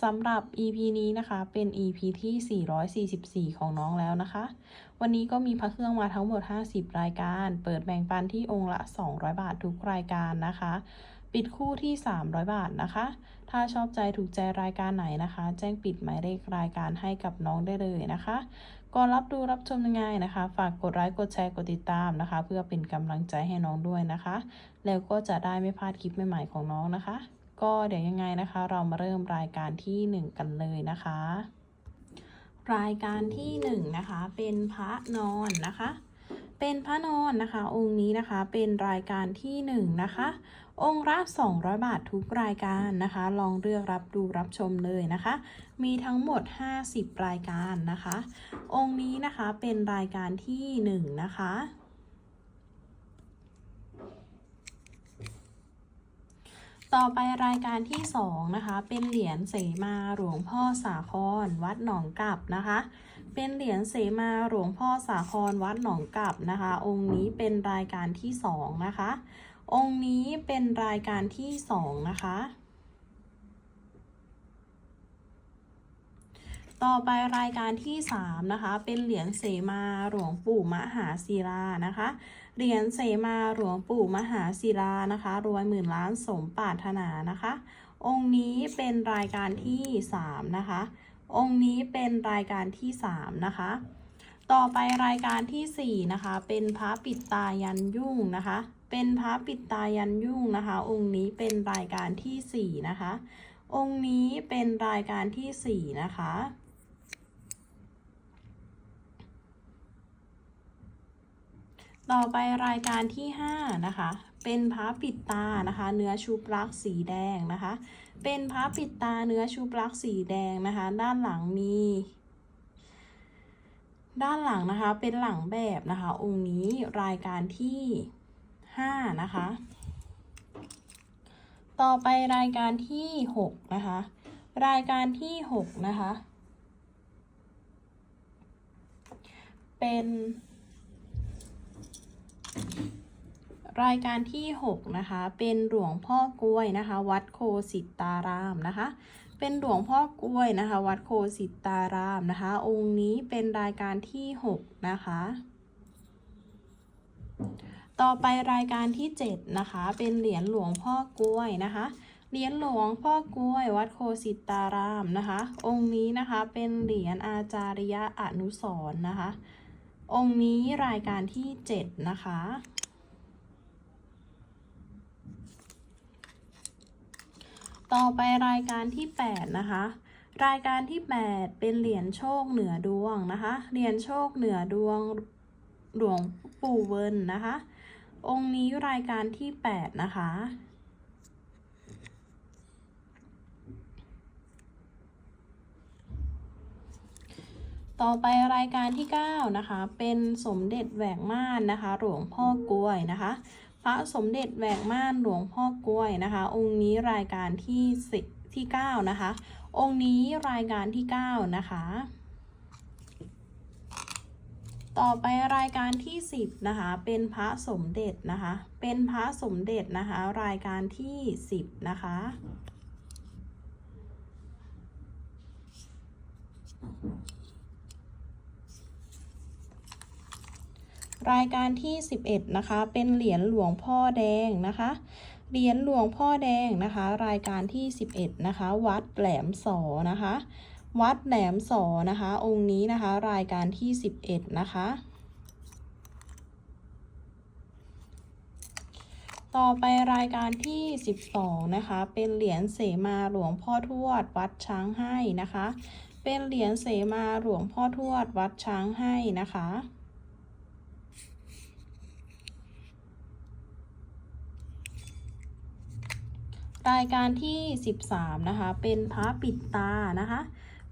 สำหรับ EP นี้นะคะเป็น EP ที่ 444 ของน้องแล้วนะคะ วันนี้ก็มีพระเครื่องมาทั้งหมด 50 รายการ เปิดแบ่งปันที่องค์ละ 200 บาททุกรายการนะคะ ปิดคู่ที่ 300 บาทนะคะ ถ้าชอบใจถูกใจรายการไหนนะคะ แจ้งปิดหมายเลขรายการให้กับน้องได้เลยนะคะ ก่อนรับดูรับชมยังไงนะคะ ฝากกดไลค์กดแชร์กดติดตามนะคะ เพื่อเป็นกำลังใจให้น้องด้วยนะคะ แล้วก็จะได้ไม่พลาดคลิปใหม่ๆของน้องนะคะ ก็เดี๋ยวยังไงนะคะ เรามาเริ่มรายการที่ 1 กันเลยนะคะ รายการที่1นะคะเป็นพระนอนนะคะ เป็นพระนอนนะคะ องค์นี้นะคะเป็นรายการที่1นะคะ องค์ละ200 บาททุกรายการนะคะ ลองเลือกรับดูรับชมเลยนะคะ มีทั้งหมด 50 รายการนะคะ องค์นี้นะคะเป็นรายการที่ 1 นะคะ ต่อไปรายการที่ 2 นะคะ เป็นเหรียญเสมาหลวงพ่อสาครวัดหนองกลับนะคะ เป็นเหรียญเสมาหลวงพ่อสาครวัดหนองกลับนะคะ องค์นี้เป็นรายการที่ 2 นะคะ องค์นี้เป็นรายการที่ 2 นะคะต่อไปรายการที่ 3 นะคะ เป็นเหรียญเสมาหลวงปู่มหาศิลานะคะ เหรียญเสมาหลวงปู่มหาศิลานะคะรวยหมื่นล้านสมปรารถนานะคะ องค์นี้เป็นรายการที่3นะคะ องค์นี้เป็นรายการที่3นะคะ ต่อไปรายการที่4นะคะ เป็นพระปิดตายันยุ่งนะคะ เป็นพระปิดตายันยุ่งนะคะ องค์นี้เป็นรายการที่4นะคะ องค์นี้เป็นรายการที่4นะคะ ต่อไปรายการที่ 5 นะคะ เป็นพระปิดตานะคะ เนื้อชุบลักสีแดงนะคะ เป็นพระปิดตาเนื้อชุบลักสีแดงนะคะ ด้านหลังมีด้านหลังนะคะเป็นหลังแบบนะคะ องค์นี้รายการที่ 5 นะคะ ต่อไปรายการที่ 6 นะคะ รายการที่ 6 นะคะ เป็น รายการที่ 6 นะคะ เป็นหลวงพ่อกล้วยนะคะ วัดโคสิตารามนะคะ เป็นหลวงพ่อกล้วยนะคะ วัดโคสิตารามนะคะ องค์นี้เป็นรายการที่ 6 นะคะ ต่อไปรายการที่ 7 นะคะ เป็นเหรียญหลวงพ่อกล้วยนะคะเหรียญหลวงพ่อกล้วยวัดโคสิตารามนะคะ องค์นี้นะคะเป็นเหรียญอาจาริยะอนุสรณ์นะคะ องค์นี้รายการที่ 7 นะคะ ต่อไปรายการที่ 8 นะคะ รายการที่ 8 เป็นเหรียญโชคเหนือดวงนะคะ เหรียญโชคเหนือดวงหลวงปู่เวินนะคะ องค์นี้รายการที่ 8 นะคะ ต่อไปรายการที่ 9 นะคะ เป็นสมเด็จแหวกม่านนะคะ หลวงพ่อกล้วยนะคะ พระสมเด็จแหวกม่านหลวงพ่อกล้วยนะคะ องค์นี้รายการที่สิบที่ 9 นะคะ องค์นี้รายการที่ 9 นะคะ ต่อไปรายการที่ 10 นะคะ เป็นพระสมเด็จนะคะ เป็นพระสมเด็จนะคะ รายการที่ 10 นะคะ รายการที่ 11 นะคะ เป็นเหรียญหลวงพ่อแดงนะคะ เหรียญหลวงพ่อแดงนะคะ รายการที่ 11 นะคะ วัดแหลมสอนะคะ วัดแหลมสอนะคะ องค์นี้นะคะ รายการที่ 11 นะคะต่อไปรายการที่ 12 นะคะ เป็นเหรียญเสมาหลวงพ่อทวดวัดช้างให้นะคะ เป็นเหรียญเสมาหลวงพ่อทวดวัดช้างให้นะคะ รายการที่ 13 นะคะ เป็นพระปิดตานะคะ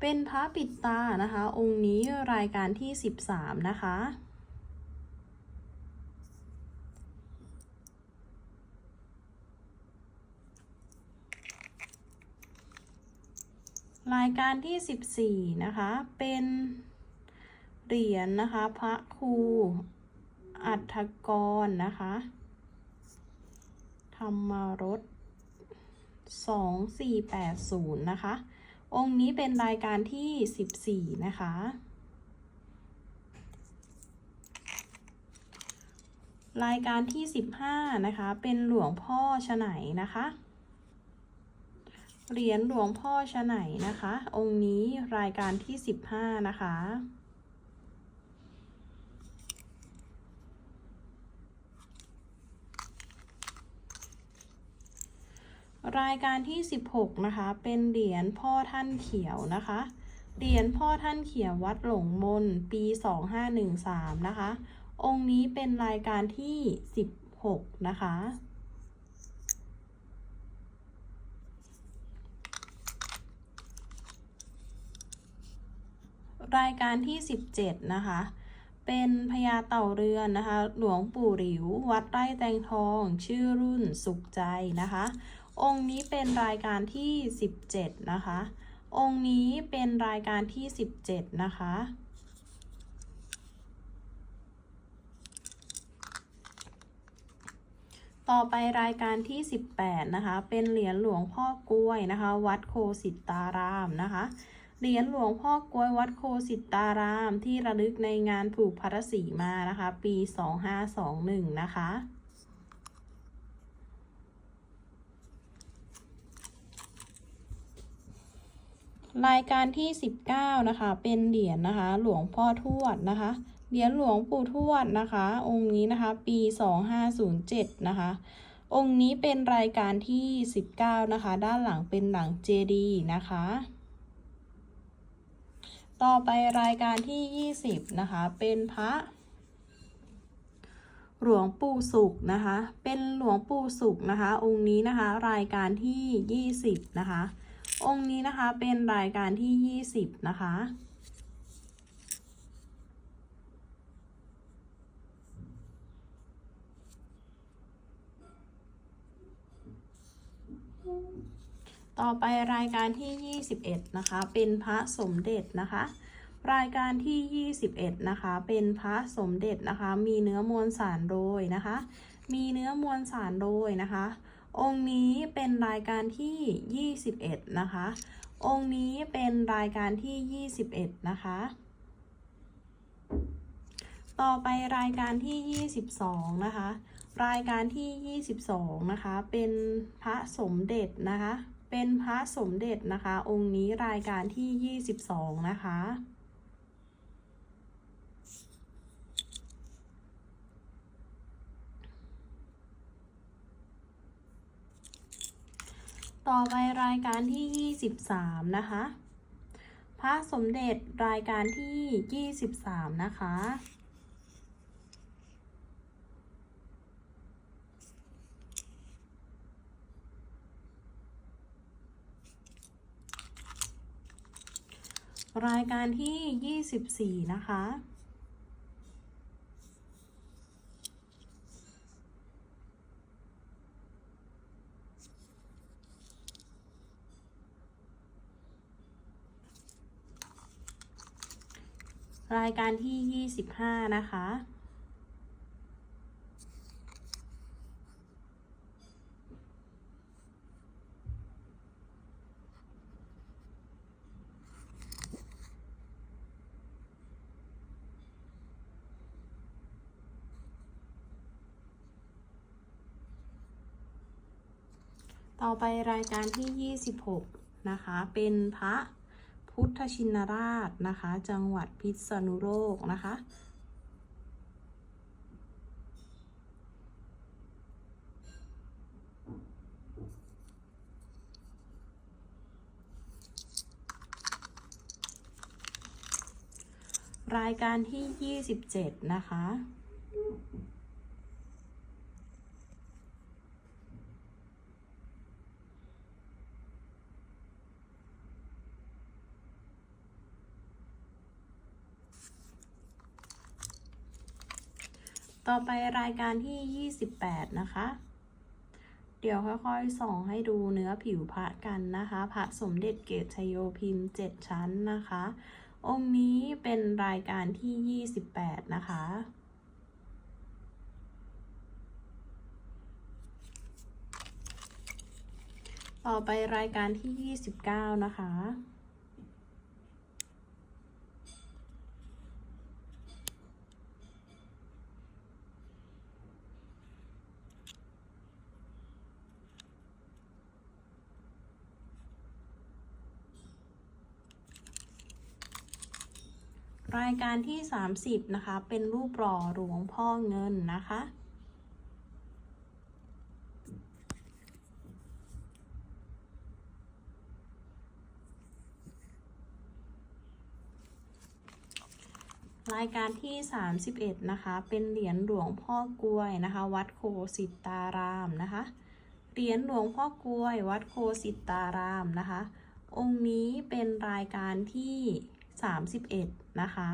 เป็นพระปิดตานะคะ องค์นี้รายการที่ 13 นะคะรายการที่ 14 นะคะ เป็นเหรียญนะคะ พระครูอัฐกรนะคะ ธรรมรส 2480 นะคะ องค์นี้เป็นรายการที่ 14 นะคะ รายการที่ 15 นะคะ เป็นหลวงพ่อฉไหนนะคะ เหรียญหลวงพ่อฉไหนนะคะ องค์นี้รายการที่ 15 นะคะ รายการที่ 16 นะคะ เป็นเหรียญพ่อท่านเขียวนะคะ เหรียญพ่อท่านเขียววัดหลงมนปี 2513 นะคะ องค์นี้เป็นรายการที่ 16 นะคะรายการที่ 17 นะคะ เป็นพญาเต่าเรือนนะคะ หลวงปู่หลิว วัดไร่แตงทอง ชื่อรุ่นสุขใจนะคะ องค์นี้เป็นรายการที่ 17 นะคะ องค์นี้เป็นรายการที่ 17 นะคะ ต่อไปรายการที่ 18 นะคะ เป็นเหรียญหลวงพ่อกล้วยนะคะ วัดโคสิตารามนะคะ เหรียญหลวงพ่อกล้วยวัดโคสิตารามที่ระลึกในงานผูกพัทสีมานะคะ ปี 2521 นะคะ รายการที่ 19 นะคะ เป็นเหรียญนะคะ หลวงพ่อทวดนะคะ เหรียญหลวงปู่ทวดนะคะ องค์นี้นะคะ ปี 2507 นะคะ องค์นี้เป็นรายการที่ 19 นะคะ ด้านหลังเป็นหลังเจดีนะคะ ต่อไปรายการที่ 20 นะคะ เป็นพระหลวงปู่สุขนะคะ เป็นหลวงปู่สุขนะคะ องค์นี้นะคะ รายการที่ 20 นะคะ องค์นี้นะคะเป็นรายการที่ 20 นะคะ ต่อไปรายการที่ 21 นะคะ เป็นพระสมเด็จนะคะ รายการที่ 21 นะคะ เป็นพระสมเด็จนะคะ มีเนื้อมวลสารโดยนะคะ มีเนื้อมวลสารโดยนะคะ องค์นี้เป็นรายการที่ 21 นะคะ องค์นี้เป็นรายการที่ 21 นะคะ ต่อไปรายการที่ 22 นะคะ รายการที่ 22 นะคะ เป็นพระสมเด็จนะคะ เป็นพระสมเด็จนะคะ องค์นี้รายการที่ 22 นะคะ ต่อไปรายการที่ 23 นะคะ พระสมเด็จรายการที่ 23 นะคะ รายการที่ 24 นะคะ รายการที่ 25 นะคะ ต่อไปรายการที่ 26 นะคะ เป็นพระ พุทธชินราชนะคะ จังหวัดพิษณุโลกนะคะ รายการที่ 27 นะคะ ต่อไปรายการที่ 28 นะคะ เดี๋ยวค่อยๆส่องให้ดูเนื้อผิวพระกันนะคะ พระสมเด็จเกตชโยพิมพ์ 7 ชั้นนะคะ องค์นี้เป็นรายการที่ 28 นะคะต่อไปรายการที่ 29 นะคะ รายการที่ 30 นะคะ เป็นรูปหล่อหลวงพ่อเงินนะคะ รายการที่ 31 นะคะ เป็นเหรียญหลวงพ่อกล้วยนะคะ วัดโคสิตารามนะคะ เหรียญหลวงพ่อกล้วย วัดโคสิตารามนะคะ องค์นี้เป็นรายการที่ 31 นะคะ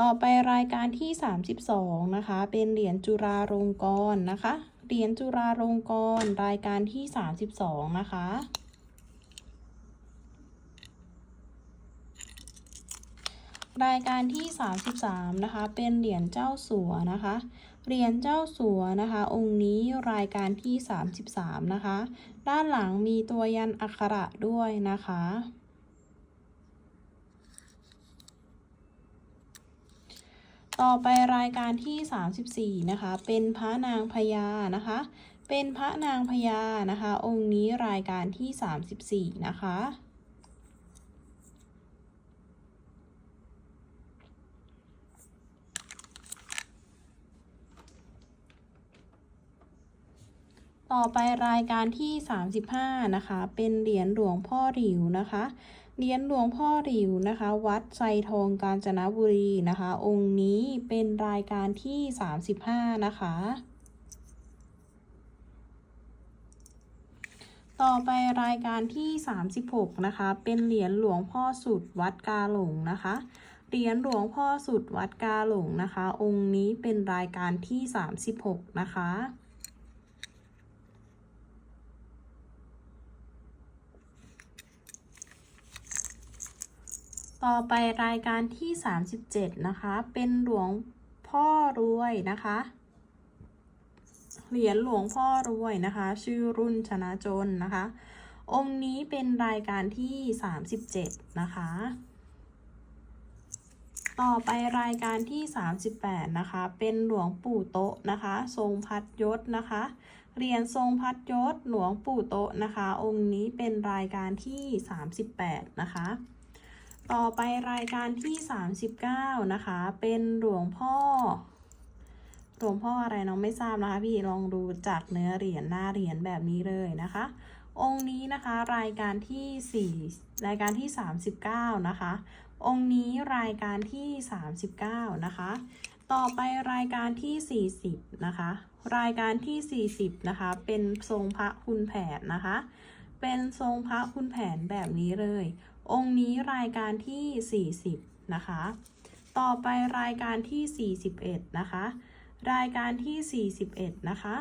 ต่อไปรายการที่ 32 นะคะ เป็นเหรียญจุฬาลงกรณ์นะคะ เหรียญจุฬาลงกรณ์รายการที่ 32 นะคะรายการที่ 33 นะคะ เป็นเหรียญเจ้าสัวนะคะ เหรียญเจ้าสัวนะคะ องค์นี้รายการที่ 33 นะคะ ด้านหลังมีตัวยันอักขระด้วยนะคะ ต่อไปรายการที่ 34 นะคะ เป็นพระนางพญานะคะ เป็นพระนางพญานะคะ องค์นี้รายการที่ 34 นะคะ ต่อไปรายการที่ 35 นะคะ เป็นเหรียญหลวงพ่อหลิวนะคะ เหรียญหลวงพ่อหลิวนะคะ วัดไซทองกาญจนบุรีนะคะ องค์นี้เป็นรายการที่ 35 นะคะ ต่อไปรายการที่ 36 นะคะ เป็นเหรียญหลวงพ่อสุดวัดกาหลงนะคะเหรียญหลวงพ่อสุดวัดกาหลงนะคะ องค์นี้เป็นรายการที่ 36 นะคะ ต่อไปรายการที่ 37 นะคะ เป็นหลวงพ่อรวยนะคะ เหรียญหลวงพ่อรวยนะคะ ชื่อรุ่นชนะจนนะคะ องค์นี้เป็นรายการที่ 37 นะคะ ต่อไปรายการที่ 38 นะคะ เป็นหลวงปู่โตะนะคะ ทรงพัดยศนะคะ เหรียญทรงพัดยศหลวงปู่โตะนะคะ องค์นี้เป็นรายการที่ 38 นะคะ ต่อไปรายการที่ 39 นะคะ เป็นหลวงพ่อ หลวงพ่ออะไรน้องไม่ทราบนะคะพี่ลองดูจากเนื้อเหรียญหน้าเหรียญแบบนี้เลยนะคะ องค์นี้นะคะรายการที่ 4 รายการที่ 39 นะคะ องค์นี้รายการที่ 39 นะคะ ต่อไปรายการที่ 40 นะคะ รายการที่ 40 นะคะ เป็นทรงพระคุณแผนนะคะ เป็นทรงพระคุณแผนแบบนี้เลย องค์นี้รายการที่ 40 นะคะ ต่อไปรายการที่ 41 นะคะ รายการที่ 41 นะคะ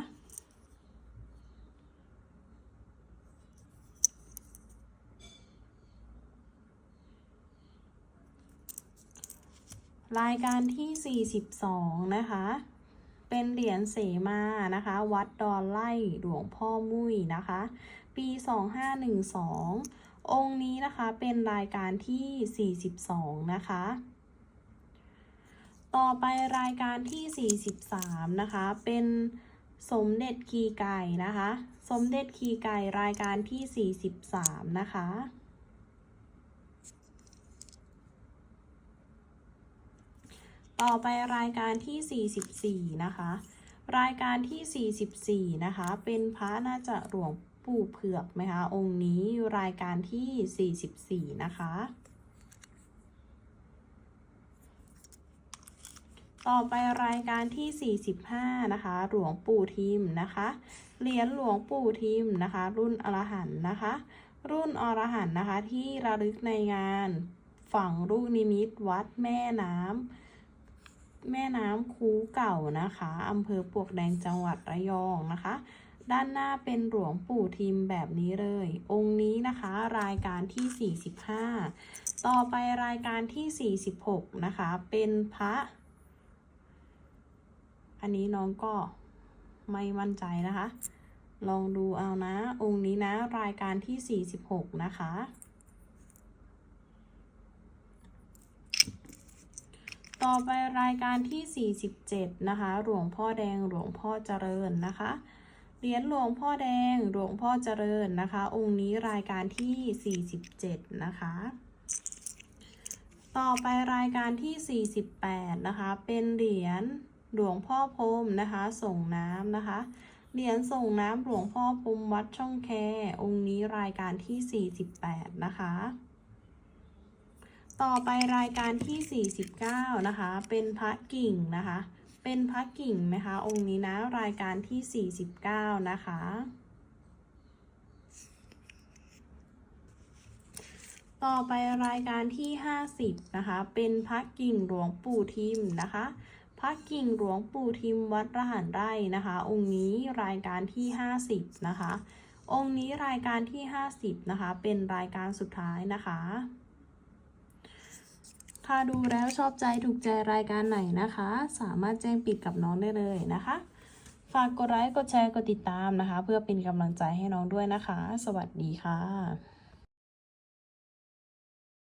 รายการที่ 42 นะคะ เป็นเหรียญเสมานะคะ วัดดอนไล่หลวงพ่อมุ้ยนะคะ ปี 2512 องค์นี้นะคะเป็นรายการที่ 42 นะคะ ต่อไปรายการที่ 43 นะคะ เป็นสมเด็จคีไก่นะคะ สมเด็จคีไก่รายการที่ 43 นะคะ ต่อไปรายการที่ 44 นะคะ รายการที่ 44 นะคะ เป็นพระน่าจะหลวง ปู่เผือกไหมคะ องค์นี้รายการที่ 44 นะคะ ต่อไปรายการที่ 45 นะคะ หลวงปู่ทิมนะคะ เหรียญหลวงปู่ทิมนะคะ รุ่นอรหันนะคะ รุ่นอรหันนะคะที่ระลึกในงานฝั่งลูกนิมิตวัดแม่น้ำแม่น้ำคูเก่านะคะอำเภอปวกแดงจังหวัดระยองนะคะ ด้านหน้าเป็นหลวงปู่ทิมแบบนี้เลย องค์นี้นะคะรายการที่ 45 ต่อไปรายการที่ 46 นะคะ เป็นพระ อันนี้น้องก็ไม่มั่นใจนะคะ ลองดูเอานะ องค์นี้นะ รายการที่ 46 นะคะ ต่อไปรายการที่ 47 นะคะ หลวงพ่อแดงหลวงพ่อเจริญนะคะ เหรียญหลวงพ่อแดง หลวงพ่อเจริญนะคะ องค์นี้รายการที่ 47 นะคะ ต่อไปรายการที่ 48 นะคะ เป็นเหรียญหลวงพ่อพรมนะคะ ส่งน้ำนะคะ เหรียญส่งน้ำหลวงพ่อพรมวัดช่องแค องค์นี้รายการที่ 48 นะคะ ต่อไปรายการที่ 49 นะคะ เป็นพระกิ่งนะคะ เป็นพระกิ่งนะคะ องค์นี้นะรายการที่ 49 นะคะ ต่อไปรายการที่ 50 นะคะ เป็นพระกิ่งหลวงปู่ทิมนะคะ พระกิ่งหลวงปู่ทิมวัดระหันไร่นะคะ องค์นี้รายการที่ 50 นะคะ องค์นี้รายการที่ 50 นะคะ เป็นรายการสุดท้ายนะคะ ดูแล้วชอบใจถูกใจรายการไหนนะคะ สามารถแจ้งปิดกับน้องได้เลยนะคะ ฝากกดไลค์กดแชร์กดติดตามนะคะ เพื่อเป็นกำลังใจให้น้องด้วยนะคะ สวัสดีค่ะ